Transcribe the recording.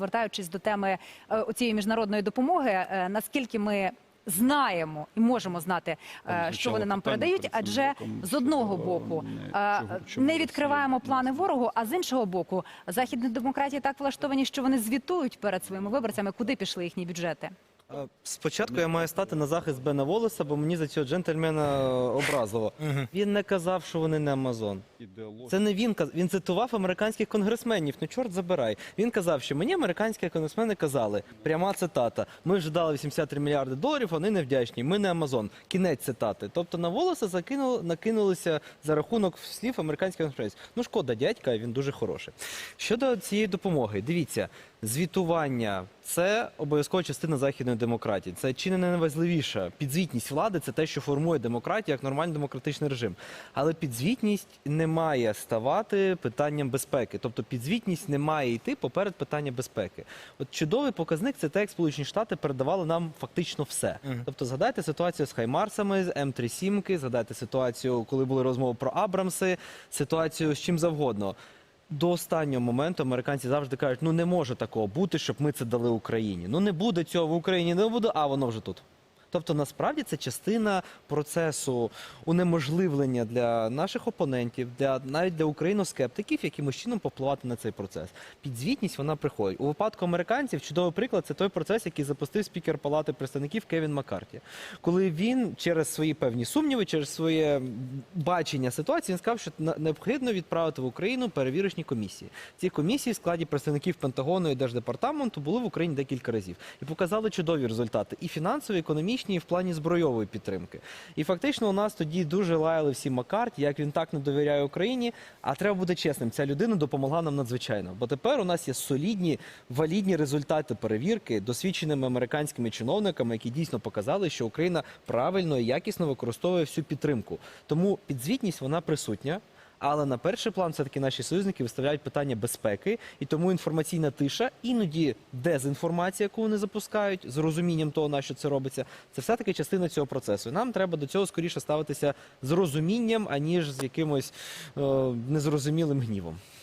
Повертаючись до теми е, цієї міжнародної допомоги, е, наскільки ми знаємо і можемо знати, е, що вони нам передають, адже з одного боку не- відкриваємо плани ворогу, а з іншого боку, західні демократії так влаштовані, що вони звітують перед своїми виборцями, куди пішли їхні бюджети. Е, Спочатку я маю стати на захист Бена Волоса, бо мені за цього джентльмена е, образливо. Він не казав, що вони не Амазон. Це не він казав. Він цитував американських конгресменів. Ну чорт забирай. Він казав, що мені американські конгресмени казали. Пряма цитата. Ми вже дали 83 мільярди доларів, вони не вдячні. Ми не Амазон. Кінець цитати. Тобто на волоса закинули, накинулися за рахунок слів американських конгресменів. Ну шкода, дядька, він дуже хороший. Щодо цієї допомоги, дивіться, звітування це обов'язкова частина західної демократії. Це чи не найважливіше. Підзвітність влади це те, що формує демократію як нормальний демократичний режим. Але підзвітність не має ставати питанням безпеки. Тобто підзвітність не має йти поперед питання безпеки. От чудовий показник це те, як Сполучені Штати передавали нам фактично все. Тобто, згадайте ситуацію з Хаймарсами, з М3 сімки, згадайте ситуацію, коли були розмови про Абрамси, ситуацію з чим завгодно. До останнього моменту американці завжди кажуть, ну не може такого бути, щоб ми це дали Україні. Ну не буде цього в Україні, не буде, а воно вже тут. Тобто, насправді це частина процесу унеможливлення для наших опонентів, для навіть для україноскептиків, якимось чином попливати на цей процес. Підзвітність вона приходить. У випадку американців чудовий приклад це той процес, який запустив спікер Палати представників Кевін Маккарті. Коли він через свої певні сумніви, через своє бачення ситуації, він сказав, що необхідно відправити в Україну перевірочні комісії. Ці комісії в складі представників Пентагону і Держдепартаменту були в Україні декілька разів і показали чудові результати і фінансові, і економічні, і в плані збройової підтримки. І фактично у нас тоді дуже лаяли всі Маккарті, як він так не довіряє Україні. А треба бути чесним, ця людина допомогла нам надзвичайно. Бо тепер у нас є солідні, валідні результати перевірки досвідченими американськими чиновниками, які дійсно показали, що Україна правильно і якісно використовує всю підтримку. Тому підзвітність вона присутня. Але на перший план все-таки наші союзники виставляють питання безпеки, і тому інформаційна тиша, іноді дезінформація, яку вони запускають, з розумінням того, на що це робиться, це все-таки частина цього процесу. І нам треба до цього скоріше ставитися з розумінням, аніж з якимось е, незрозумілим гнівом.